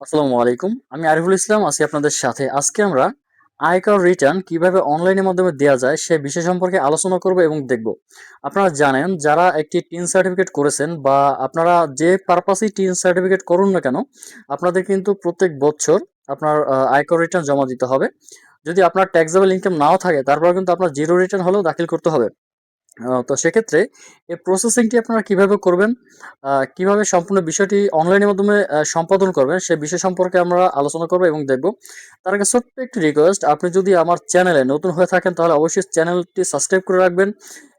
আসসালামু আলাইকুম। আমি আরিফুল ইসলাম, আছি আপনাদের সাথে। আজকে আমরা আয়কর রিটার্ন কীভাবে অনলাইনের মাধ্যমে দেওয়া যায় সে বিষয় সম্পর্কে আলোচনা করব এবং দেখব। আপনারা জানেন, যারা একটি টিন সার্টিফিকেট করেছেন বা আপনারা যে পারপাসেই টিন সার্টিফিকেট করুন না কেন, আপনাদের কিন্তু প্রত্যেক বছর আপনার আয়কর রিটার্ন জমা দিতে হবে। যদি আপনার ট্যাক্সেবল ইনকাম নাও থাকে তারপর কিন্তু আপনার জিরো রিটার্ন হলেও দাখিল করতে হবে। তো সেক্ষেত্রে এই প্রসেসিংটি আপনারা কীভাবে করবেন? কীভাবে সম্পূর্ণ বিষয়টি অনলাইনের মাধ্যমে সম্পাদন করবেন? সে বিষয় সম্পর্কে আমরা আলোচনা করব এবং দেখব। তার আগে ছোট্ট একটি রিকোয়েস্ট আপনি যদি আমার চ্যানেলে নতুন হয়ে থাকেন, তাহলে অবশ্যই চ্যানেলটি সাবস্ক্রাইব করে রাখবেন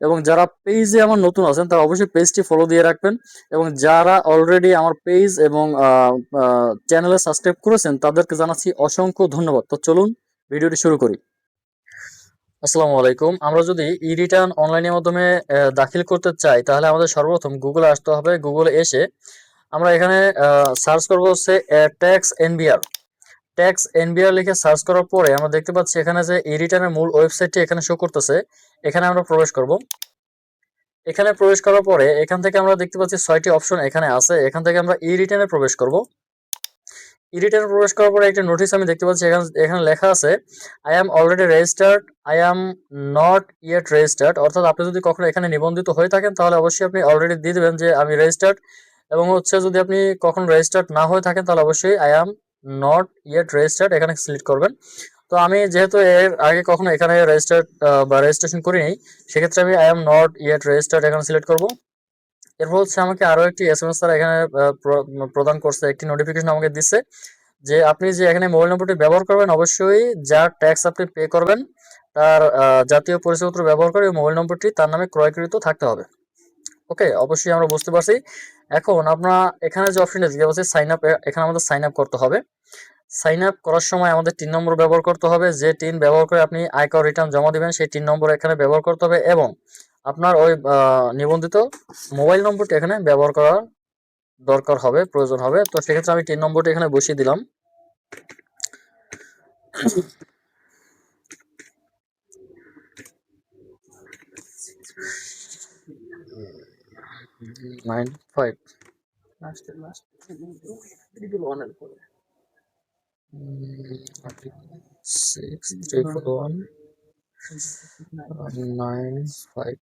এবং যারা পেজে আমার নতুন আছেন, তারা অবশ্যই পেজটি ফলো দিয়ে রাখবেন এবং যারা অলরেডি আমার পেজ এবং চ্যানেলে সাবস্ক্রাইব করেছেন, তাদেরকে জানাচ্ছি অসংখ্য ধন্যবাদ। তো চলুন, ভিডিওটি শুরু করি। আসসালামু আলাইকুম। আমরা যদি ই রিটার্ন অনলাইনের মাধ্যমে দাখিল করতে চাই, তাহলে আমাদের সর্বপ্রথম গুগলে আসতে হবে। গুগলে এসে আমরা এখানে সার্চ করব হচ্ছে ট্যাক্স এনবিআর ট্যাক্স এনবিআর লিখে সার্চ করার পরে আমরা দেখতে পাচ্ছি এখানে যে ই রিটার্নের মূল ওয়েবসাইটটি এখানে শো করতেছে। এখানে আমরা প্রবেশ করব। এখানে প্রবেশ করার পরে এখান থেকে আমরা দেখতে পাচ্ছি ছয়টি অপশন এখানে আছে। এখান থেকে আমরা ই রিটার্নে প্রবেশ করব। ই প্রবেশ করার পরে একটা নোটিশ আমি দেখতে পাচ্ছি, এখানে এখানে লেখা আছে I am already registered I am not yet registered অর্থাৎ আপনি যদি কখনো এখানে নিবন্ধিত হয়ে থাকেন, তাহলে অবশ্যই আপনি অলরেডি দিয়ে দেবেন যে, আমি রেজিস্টার্ড এবং হচ্ছে যদি আপনি কখনো রেজিস্টার্ড না হয়ে থাকেন, তাহলে অবশ্যই I am not yet registered এখানে সিলেক্ট করবেন। তো আমি যেহেতু এর আগে কখনো এখানে রেজিস্টার্ড বা রেজিস্ট্রেশন করিনি, সেক্ষেত্রে আমি I am not yet registered এখানে সিলেক্ট করব। এরপর হচ্ছে আমাকে আরও একটি এস এম এস তারা এখানে প্র- প্রদান করছে। একটি নোটিফিকেশন আমাকে দিচ্ছে যে, আপনি যে এখানে মোবাইল নম্বরটি ব্যবহার করবেন, অবশ্যই যা ট্যাক্স আপনি পে করবেন, তার জাতীয় পরিচয়পত্র ব্যবহার করে মোবাইল নম্বরটি তার নামে ক্রয়কৃত থাকতে হবে। ওকে অবশ্যই আমরা বুঝতে পারছি। এখন আপনার এখানে যে অপশনটা দিতে পাচ্ছি সাইন আপ এখানে আমাদের সাইন আপ করতে হবে। সাইন আপ করার সময় আমাদের তিন নম্বর ব্যবহার করতে হবে। যে টিন ব্যবহার করে আপনি আয়কর রিটার্ন জমা দিবেন, সেই তিন নম্বর এখানে ব্যবহার করতে হবে এবং আপনার ওই নিবন্ধিত মোবাইল নম্বরটি এখানে ব্যবহার করা দরকার হবে, প্রয়োজন হবে। তো সেক্ষেত্রে আমি তিন নম্বরটি এখানে বসিয়ে দিলাম। Nine five six three four one nine five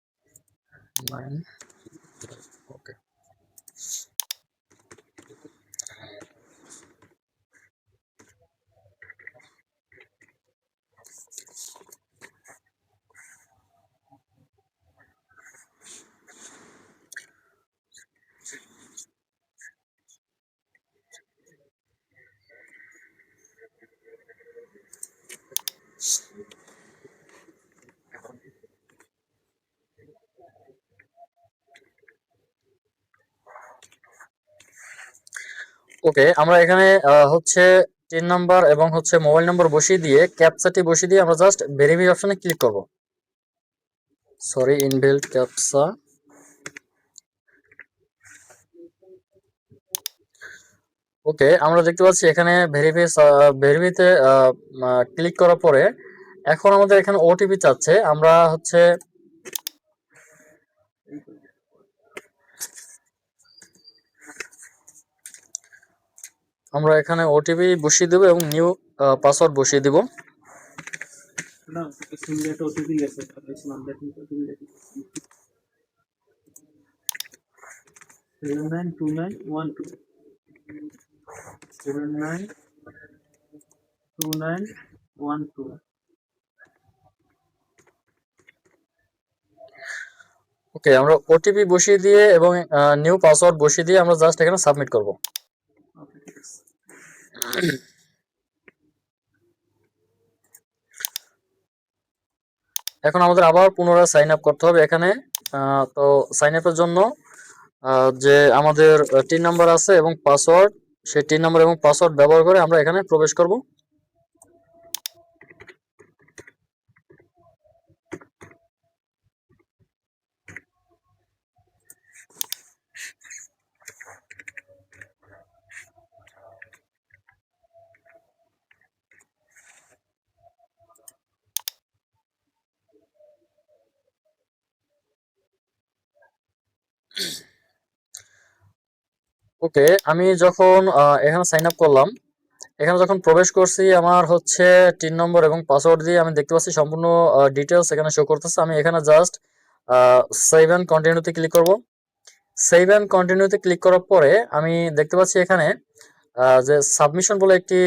nine okay okay আমরা এখানে হচ্ছে টিন নাম্বার এবং হচ্ছে মোবাইল নাম্বার বসিয়ে দিয়ে ক্যাপচাটি বসিয়ে দিয়ে আমরা জাস্ট ভেরিফাই অপশনে ক্লিক করব। সরি ইনবিল্ট ক্যাপসা ওকে আমরা দেখতে পাচ্ছি এখানে ভেরিফাই ভেরিফাইতে ক্লিক করার পরে, এখন আমাদের এখানে ওটিপি চাচ্ছে। আমরা হচ্ছে আমরা এখানে ওটিপি বসিয়ে দেবো এবং নিউ পাসওয়ার্ড বসিয়ে দিব। ওকে আমরা ওটিপি বসিয়ে দিয়ে এবং নিউ পাসওয়ার্ড বসিয়ে দিয়ে আমরা জাস্ট এখানে সাবমিট করব। এখন আমাদের আবার পুনরায় সাইন আপ করতে হবে এখানে। তো সাইন আপের জন্য যে আমাদের টিন নাম্বার আছে এবং পাসওয়ার্ড সেই টিন নাম্বার এবং পাসওয়ার্ড ব্যবহার করে আমরা এখানে প্রবেশ করব। ওকে আমি যখন এখানে সাইন আপ করলাম, এখানে যখন প্রবেশ করছি, আমার হচ্ছে তিন নম্বর এবং পাসওয়ার্ড দিয়ে আমি দেখতে পাচ্ছি সম্পূর্ণ ডিটেলস এখানে শো করতেছে। আমি এখানে জাস্ট সেভ অ্যান্ড কন্টিনিউতে ক্লিক করব। সেভ অ্যান্ড কন্টিনিউতে ক্লিক করার পরে আমি দেখতে পাচ্ছি এখানে যে সাবমিশন বলে একটি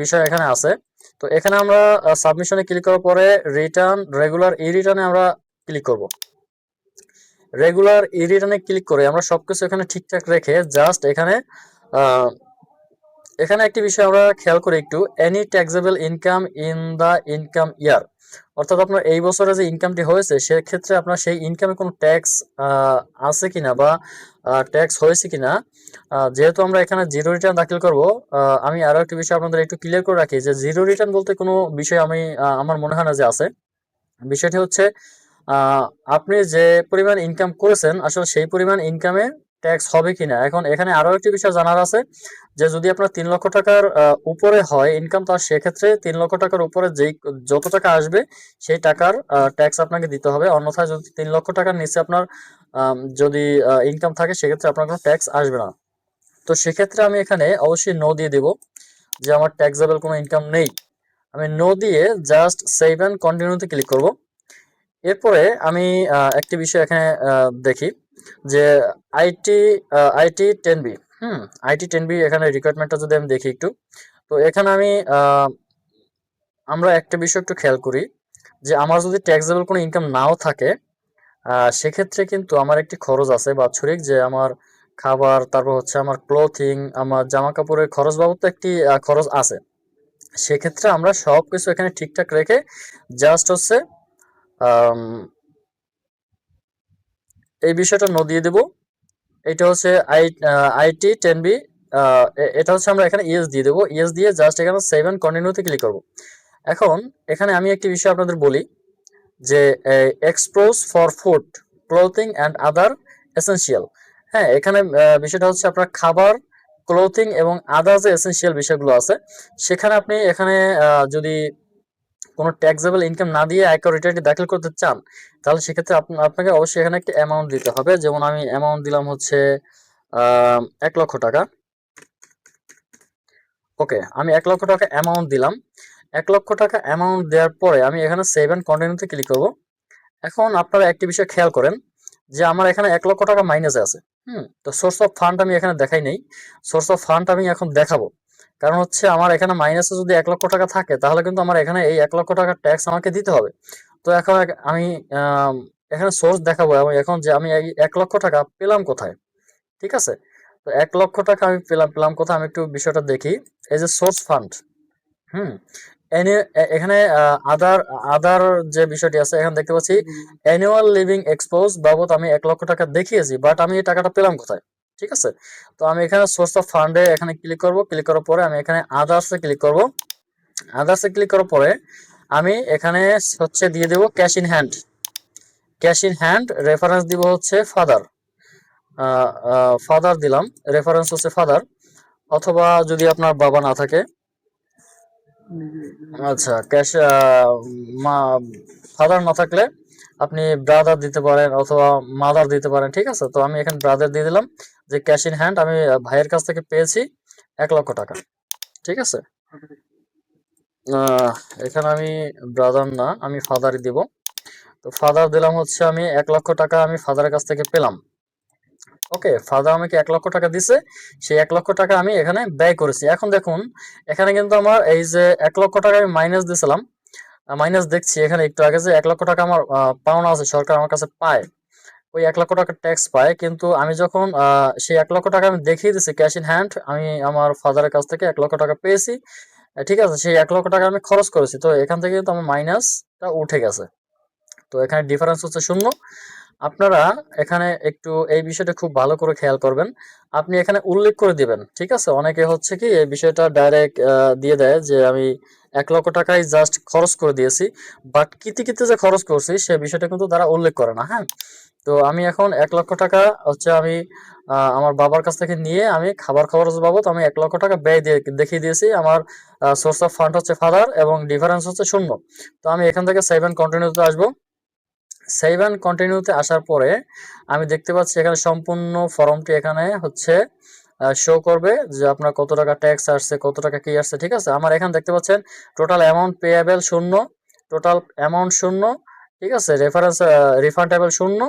বিষয় এখানে আছে। তো এখানে আমরা সাবমিশনে ক্লিক করার পরে রিটার্ন রেগুলার ই রিটার্নে আমরা ক্লিক করব। রেগুলার ই ক্লিক করে আমরা সবকিছু এখানে ঠিকঠাক রেখে জাস্ট এখানে এখানে একটি বিষয় আমরা খেয়াল করি একটু any taxable income in the income year অর্থাৎ আপনার এই বছরে যে ইনকামটি হয়েছে, সেক্ষেত্রে আপনার সেই ইনকামে কোনো ট্যাক্স আছে কিনা বা ট্যাক্স হয়েছে কিনা যেহেতু আমরা এখানে জিরো রিটার্ন দাখিল করব আমি আরও একটি বিষয় আপনাদের একটু ক্লিয়ার করে রাখি যে জিরো রিটার্ন বলতে কোনো বিষয় আমি আমার মনে হয় না যে আছে। বিষয়টি হচ্ছে আপনি যে পরিমাণ ইনকাম করেছেন, আসলে সেই পরিমাণ ইনকামে ট্যাক্স হবে কিনা? এখন এখানে আরও একটি বিষয় জানার আছে, যে যদি আপনার তিন লক্ষ টাকার উপরে হয় ইনকাম তার সেক্ষেত্রে তিন লক্ষ টাকার উপরে যেই, যত টাকা আসবে, সেই টাকার ট্যাক্স আপনাকে দিতে হবে। অন্যথায় যদি তিন লক্ষ টাকার নিচে আপনার যদি ইনকাম থাকে, সেক্ষেত্রে আপনার কোনো ট্যাক্স আসবে না। তো সেক্ষেত্রে আমি এখানে অবশ্যই নো দিয়ে দেব, যে আমার ট্যাক্সেবল কোনো ইনকাম নেই। আমি নো দিয়ে জাস্ট সেভ অ্যান্ড কন্টিনিউতে ক্লিক করব। এরপরে আমি একটি বিষয় এখানে দেখি যে IT IT ten B hmm, IT ten B এখানে রিকোয়ারমেন্টটা যদি আমি দেখি একটু, তো এখানে আমি আমরা একটা বিষয় একটু খেয়াল করি যে আমার যদি ট্যাক্সেবল কোনো ইনকাম নাও থাকে সেক্ষেত্রে কিন্তু আমার একটি খরচ আছে বাৎসরিক যে আমার খাবার, তারপর হচ্ছে আমার ক্লোথিং আমার জামা কাপড়ের খরচ বাবদ তো একটি খরচ আছে। সেক্ষেত্রে আমরা সব কিছু এখানে ঠিকঠাক রেখে জাস্ট হচ্ছে এই বিষয়টা ন দিয়ে দেব। এটা হচ্ছে আই আইটি টেন বি এটা হচ্ছে আমরা এখানে ইএস দিয়ে দেবো। ইএস দিয়ে জাস্ট এখানে সেভেন কন্টিনিউতে ক্লিক করব। এখন এখানে আমি একটি বিষয় আপনাদের বলি, যে expenses for food clothing and other essential হ্যাঁ এখানে বিষয়টা হচ্ছে আপনার খাবার ক্লোথিং এবং আদার যে এসেনশিয়াল বিষয়গুলো আছে, সেখানে আপনি এখানে যদি কোনো ট্যাক্সেবল ইনকাম না দিয়ে আয়কর রিটার্নটি দাখিল করতে চান, তাহলে সেক্ষেত্রে আপনাকে অবশ্যই এখানে একটা অ্যামাউন্ট দিতে হবে। যেমন আমি অ্যামাউন্ট দিলাম হচ্ছে এক লক্ষ টাকা। ওকে, আমি এক লক্ষ টাকা অ্যামাউন্ট দিলাম। এক লক্ষ টাকা অ্যামাউন্ট দেওয়ার পরে আমি এখানে সেভ অ্যান্ড কন্টিনিউতে ক্লিক করব। এখন আপনারা একটি বিষয় খেয়াল করেন যে আমার এখানে এক লক্ষ টাকা মাইনাসে আছে। হুম, তো সোর্স অফ ফান্ড আমি এখানে দেখাই নেই। সোর্স অফ ফান্ড আমি এখন দেখাবো। কারণ হচ্ছে আমার এখানে মাইনাসে যদি এক লক্ষ টাকা থাকে তাহলে কিন্তু আমার এখানে এই এক লক্ষ টাকার ট্যাক্স আমাকে দিতে হবে। তো এখন আমি এখানে সোর্স দেখাবো এবং এখন যে আমি এক লক্ষ টাকা পেলাম কোথায়? ঠিক আছে? তো এক লক্ষ টাকা আমি পেলাম পেলাম কোথায়? আমি একটু বিষয়টা দেখি। এই যে সোর্স ফান্ড হুম? এখানে আদার আদার যে বিষয়টি আছে এখানে দেখতে পাচ্ছি অ্যানুয়াল লিভিং এক্সপোজ বাবদ আমি এক লক্ষ টাকা দেখিয়েছি বাট আমি এই টাকাটা পেলাম কোথায়? ঠিক আছে? তো আমি এখানে সোর্স অফ ফান্ডে এখানে ক্লিক করব। ক্লিক করার পরে আমি এখানে আদার্সে ক্লিক করব। আদার্সে ক্লিক করার পরে আমি এখানে হচ্ছে দিয়ে দেব cash in hand cash in hand reference দিব হচ্ছে ফাদার ফাদার দিলাম। রেফারেন্স হচ্ছে ফাদার অথবা যদি আপনার বাবা না থাকে। আচ্ছা ক্যাশ মা ফাদার না থাকলে আপনি ব্রাদার দিতে পারেন অথবা মাদার দিতে পারেন, ঠিক আছে? তো আমি এখানে ব্রাদার দিয়ে দিলাম যে ক্যাশ ইন হ্যান্ড আমি ভাইয়ের কাছ থেকে পেয়েছি এক লক্ষ টাকা, ঠিক আছে? এখানে আমি ব্রাদার না, আমি ফাদারই দিব। তো ফাদার দিলাম হচ্ছে আমি এক লক্ষ টাকা আমি ফাদারের কাছ থেকে পেলাম। ওকে ফাদার আমাকে এক লক্ষ টাকা দিছে, সেই এক লক্ষ টাকা আমি এখানে ব্যয় করেছি। এখন দেখুন, এখানে কিন্তু আমার এই যে এক লক্ষ টাকা আমি মাইনাস দিয়েছিলাম মাইনাস দেখছি এখানে একটু আগে যে এক লক্ষ টাকা আমার পাওনা আছে, সরকার আমার কাছে পায়। ওই এক লক্ষ টাকা ট্যাক্স পায়, কিন্তু আমি যখন সেই এক লক্ষ টাকা আমি দেখিয়ে দিচ্ছি ক্যাশ ইন হ্যান্ড আমি আমার ফাদারের কাছ থেকে এক লক্ষ টাকা পেয়েছি। ঠিক আছে, সেই এক লক্ষ টাকা আমি খরচ করেছি। তো এখান থেকে কিন্তু আমার মাইনাসটা উঠে গেছে। তো এখানে ডিফারেন্স হচ্ছে শূন্য। আপনারা এখানে একটু এই বিষয়টা খুব ভালো করে খেয়াল করবেন। আপনি এখানে উল্লেখ করে দিবেন, ঠিক আছে? অনেকে হচ্ছে কি এই বিষয়টা ডাইরেক্ট দিয়ে দেয় যে আমি এক লক্ষ টাকাই জাস্ট খরচ করে দিয়েছি বাট কিতে কিতে যে খরচ করছি সে বিষয়টা কিন্তু তারা উল্লেখ করে না হ্যাঁ? তো আমি এখন এক লক্ষ টাকা হচ্ছে আমি আমার বাবার কাছ থেকে নিয়ে আমি খাবার খরচ বাবদ আমি এক লক্ষ টাকা ব্যয় দিয়ে দেখিয়ে দিয়েছি। আমার সোর্স অফ ফান্ড হচ্ছে ফাদার এবং ডিফারেন্স হচ্ছে শূন্য। তো আমি এখান থেকে সেভেন কন্টিনিউতে আসব। সেভ অ্যান্ড কন্টিনিউতে আসার পরে আমি দেখতে পাচ্ছি এখানে সম্পূর্ণ ফর্মটি এখানে হচ্ছে শো করবে যে আপনার কত টাকা ট্যাক্স আসছে, কত টাকা কি আসছে, ঠিক আছে? আমার এখানে দেখতে পাচ্ছেন টোটাল অ্যামাউন্ট পেয়েবল শূন্য টোটাল অ্যামাউন্ট শূন্য, ঠিক আছে? রেফারেন্স রিফান্ডেবল শূন্য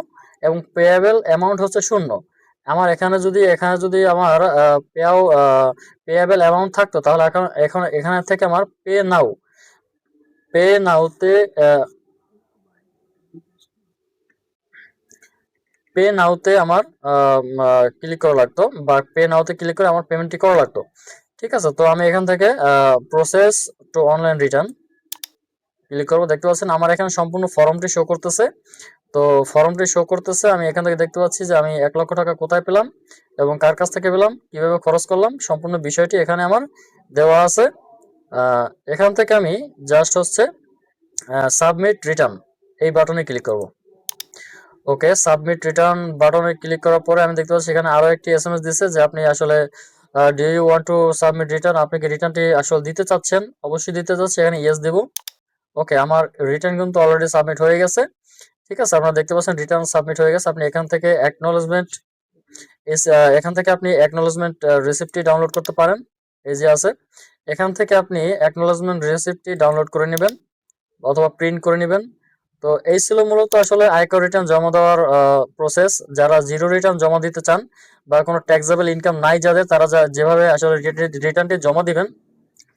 এবং পেয়েবল অ্যামাউন্ট হচ্ছে শূন্য। আমার এখানে যদি এখানে যদি আমার পেয়াও পেয়েবল অ্যামাউন্ট থাকতো তাহলে এখন এখন এখানে থেকে আমার পে নাও পে নাওতে পে নাওতে আমার ক্লিক করা লাগতো বা পে নাওতে ক্লিক করে আমার পেমেন্টটি করা লাগতো। ঠিক আছে? তো আমি এখান থেকে process to online return click করব। দেখতে পাচ্ছেন আমার এখানে সম্পূর্ণ ফর্মটি শো করতেছে। তো ফর্মটি শো করতেছে, আমি এখান থেকে দেখতে পাচ্ছি যে আমি এক লক্ষ টাকা কোথায় পেলাম এবং কার কাছ থেকে পেলাম, কীভাবে খরচ করলাম, সম্পূর্ণ বিষয়টি এখানে আমার দেওয়া আছে। এখান থেকে আমি জাস্ট হচ্ছে সাবমিট রিটার্ন এই বাটনে ক্লিক করব। ওকে সাবমিট রিটার্ন বাটনে ক্লিক করার পরে আমি দেখতে পাচ্ছি এখানে আরও একটি এসএমএস দিচ্ছে যে আপনি আসলে do you want to submit return আপনি কি রিটার্নটি আসলে দিতে চাচ্ছেন? অবশ্যই দিতে চাচ্ছি, এখানে ইয়েস দেবো। ওকে, আমার রিটার্ন কিন্তু অলরেডি সাবমিট হয়ে গেছে। ঠিক আছে, আপনারা দেখতে পাচ্ছেন রিটার্ন সাবমিট হয়ে গেছে। আপনি এখান থেকে অ্যাকনোলেজমেন্ট এখান থেকে আপনি অ্যাকনোলেজমেন্ট রিসিপ্টটি ডাউনলোড করতে পারেন। এই যে আছে। এখান থেকে আপনি অ্যাকনোলেজমেন্ট রিসিপ্টটি ডাউনলোড করে নেবেন অথবা প্রিন্ট করে নেবেন। তো এই ছিল মূলত আসলে আয়কর রিটার্ন জমা দেওয়ার প্রসেস যারা জিরো রিটার্ন জমা দিতে চান বা কোনো ট্যাক্সেবল ইনকাম নাই যাদের, তারা যা- যেভাবে আসলে রিটার্নটি জমা দিবেন,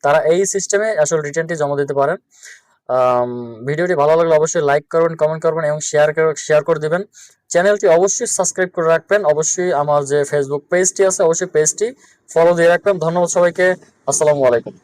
তারা এই সিস্টেমে আসলে রিটার্নটি জমা দিতে পারেন। ভিডিওটি ভালো লাগলে অবশ্যই লাইক করবেন কমেন্ট করবেন এবং শেয়ার শেয়ার করে দিবেন। চ্যানেলটি অবশ্যই সাবস্ক্রাইব করে রাখবেন। অবশ্যই আমার যে ফেসবুক পেজটি আছে, অবশ্যই পেজটি ফলো দিয়ে রাখবেন। ধন্যবাদ সবাইকে। আসসালামু আলাইকুম।